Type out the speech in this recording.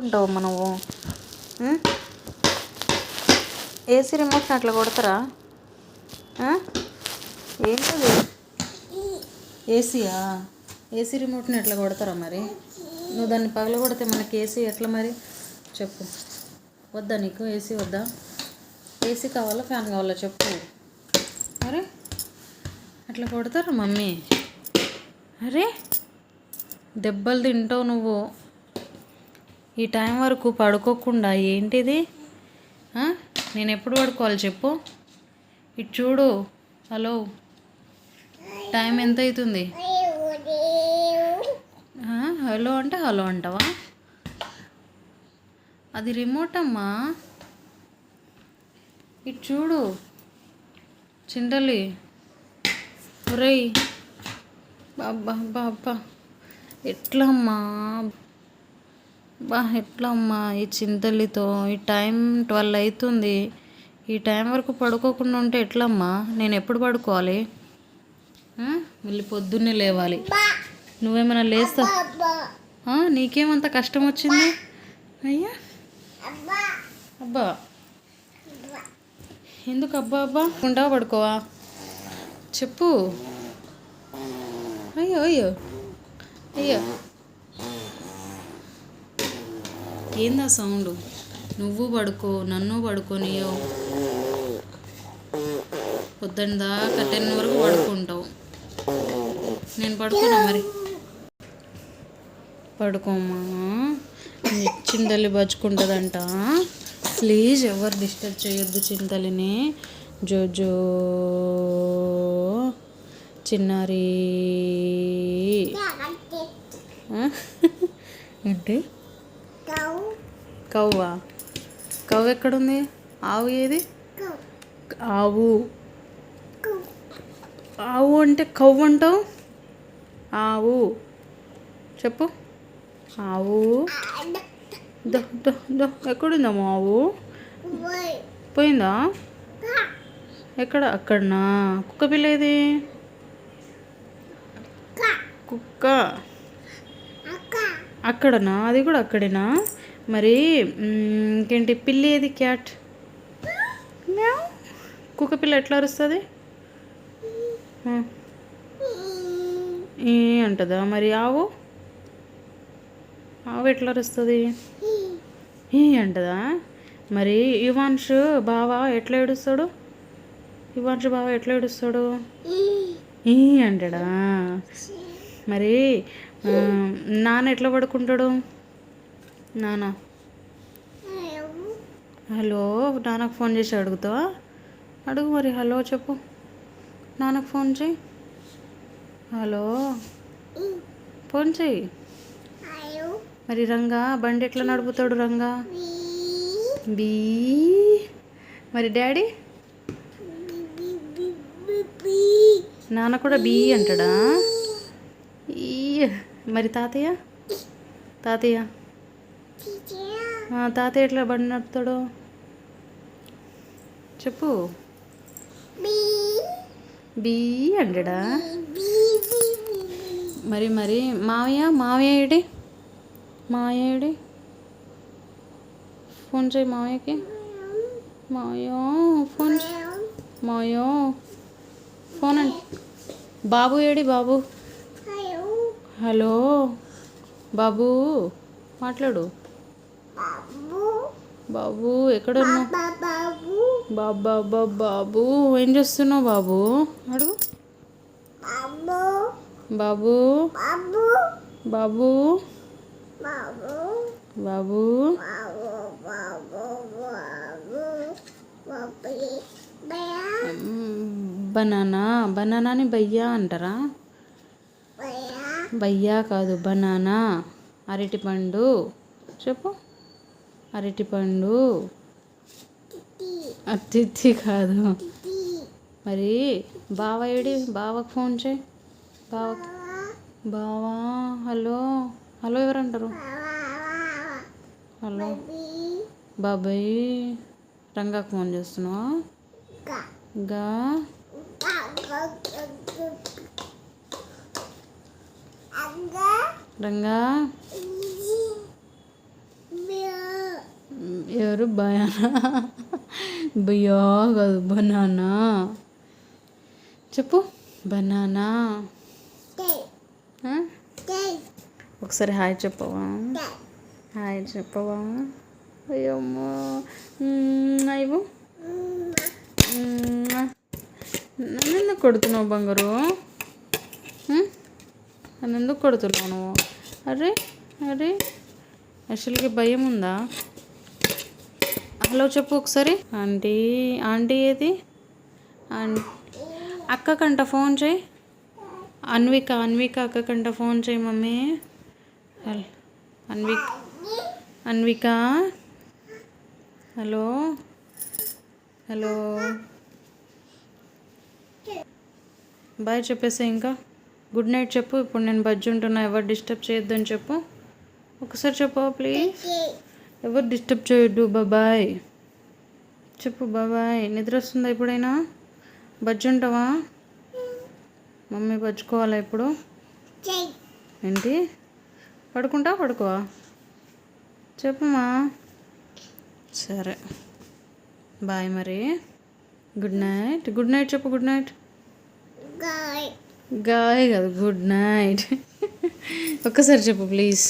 కొట్టుకుంటావు నువ్వు ఏసీ రిమోట్ని అట్లా కొడతారా? ఏం ఏంటది? ఏసీయా? ఏసీ రిమోట్ని ఎట్లా కొడతారా మరి? నువ్వు దాన్ని పగల కొడితే మనకి ఏసీ ఎట్లా మరి? చెప్పు. వద్దా నీకు? ఏసీ వద్దా? ఏసీ కావాలా ఫ్యాన్ కావాలా? చెప్పు. అరే అట్లా కొడతారా మమ్మీ? అరే దెబ్బలు తింటావు నువ్వు. ఈ టైం వరకు పడుకోకుండా ఏంటిది? నేను ఎప్పుడు పడుకోవాలి చెప్పు. ఇటు చూడు. హలో. టైం ఎంత అవుతుంది? హలో అంటే హలో అంటావా? అది రిమోట్ అమ్మా. ఇటు చూడు. చింతలి ఒరేయ్. బాబా బాబా ఎట్లా అమ్మా బా ఎట్లా అమ్మా ఈ చింతలితో ఈ టైం ట్వెల్వ్ అవుతుంది ఈ టైం వరకు పడుకోకుండా ఉంటే ఎట్లమ్మా? నేను ఎప్పుడు పడుకోవాలి? మళ్ళీ పొద్దున్నే లేవాలి. నువ్వేమైనా లేస్తా? నీకేమంత కష్టం వచ్చింది? అయ్యా. అబ్బా. ఎందుకు అబ్బా అబ్బా? ఉంటావా పడుకోవా? చెప్పు. అయ్యో అయ్యో. అయ్యో. ఏందా సౌండ్? నువ్వు పడుకో నన్ను పడుకోనియో. పొద్దున్న దాకా టెన్ వరకు పడుకుంటావు. నేను పడుకున్నా మరి. పడుకోమ్మా. చింతలి బచ్చుకుంటుందంట. ప్లీజ్ ఎవరు డిస్టర్బ్ చేయొద్దు చింతలిని జోజో. చిన్నారి? ఏంటి? కవ్వా కవ్వ ఎక్కడుంది? ఆవు ఏది? ఆవు. ఆవు అంటే కవ్వు అంటావు? ఆవు. చెప్పు. ఆవు. ఎక్కడుందమ్మా ఆవు? పోయిందా? ఎక్కడ? అక్కడనా? కుక్క పిల్ల ఏది? కుక్క. అక్కడనా? అది కూడా అక్కడేనా? మరి ఇంకేంటి? పిల్లి ఏది? క్యాట్. కుక్క పిల్ల ఎట్లా అరుస్తుంది. ఈ అంటదా? మరి ఆవు? ఆవు ఎట్లా అరుస్తుంది? ఈ అంటదా? మరి యువాన్ష్ బావ ఎట్లా ఏడుస్తాడు? యువాన్ష్ బావ ఎట్లా ఏడుస్తాడు? ఈ అంటాడా? మరి నాన్న ఎట్లా పడుకుంటాడు? నాన్న హలో. నాన్నకు ఫోన్ చేసి అడుగుతావా? అడుగు మరి హలో చెప్పు. నాన్నకు ఫోన్ చేయి. హలో. ఫోన్ చేయి. మరి రంగా బండి ఎట్లా నడుపుతాడు రంగా? బీ. మరి డాడీ? నాన్న కూడా బీ అంటాడా? ఈ. మరి తాతయ్య? తాతయ్య? తాతయ్య ఎట్లా బండి నడుపుతాడు? చెప్పు. బీ. అంటాడా? మరి మరి మావయ్య మావయ్య ఏడి? మావయ్య ఏడి? ఫోన్ చేయి మావయ్యకి. మావయ్య ఫోన్ మావయ్య ఫోన్ అండి బాబు ఏడి బాబు? హలో బాబు మాట్లాడు. బాబు. ఎక్కడున్నావు? బాబు బాబా. బాబు ఏం చేస్తున్నావు బాబు? అడుగు. బాబు. బాబు. బాబు. బనానా. బనానాని బయ్యా అంటారా? బయ్యా కాదు బనానా. అరటిపండు. చెప్పు. అరటిపండు. అతిథి కాదు. మరి బావ ఏడి బావకు ఫోన్ చేయి. బావ బావా హలో హలో ఎవరంటారు? హలో. బాబాయ్ రంగాకు ఫోన్ చేస్తున్నావా? గా రంగా? ఎవరు భయానా బయ్యా కాదు బనానా. చెప్పు బనానా. ఒకసారి హాయ్ చెప్పవా? హాయ్ చెప్పవా? అయ్యమ్మో. మ్మ్, ఇవ్వు. నన్ను కొడుతున్నావు బంగారు? నన్ను ఎందుకు కొడుతున్నావు నువ్వు? అరే అరే. యాక్చువల్గా భయం ఉందా? హలో చెప్పు ఒకసారి? ఆంటీ ఆంటీ ఏది? అక్కకంట ఫోన్ చేయి. అన్విక అన్విక అక్కకంట ఫోన్ చేయి mummy. Anvika Anvik Anvika. Hello hello. Bye చెప్పేసి ఇంకా. గుడ్ నైట్ చెప్పు. ఇప్పుడు నేను బజ్జి ఉంటున్నా ఎవరు డిస్టర్బ్ చేయొద్దని చెప్పు. ఒకసారి చెప్పు ప్లీజ్? ఎవరు డిస్టర్బ్ చేయొద్దు బాబాయ్ చెప్పు బాబాయ్ నిద్ర వస్తుందా ఎప్పుడైనా? బజ్జి ఉంటావా మమ్మీ బజ్జుకోవాలా ఇప్పుడు ఏంటి? పడుకుంటా పడుకోవా? చెప్పమ్మా. సరే. బాయ్ మరి. గుడ్ నైట్ గుడ్ నైట్ చెప్పు గుడ్ నైట్ గాయ్ కాదు గుడ్ నైట్ ఒక్కసారి చెప్పు ప్లీజ్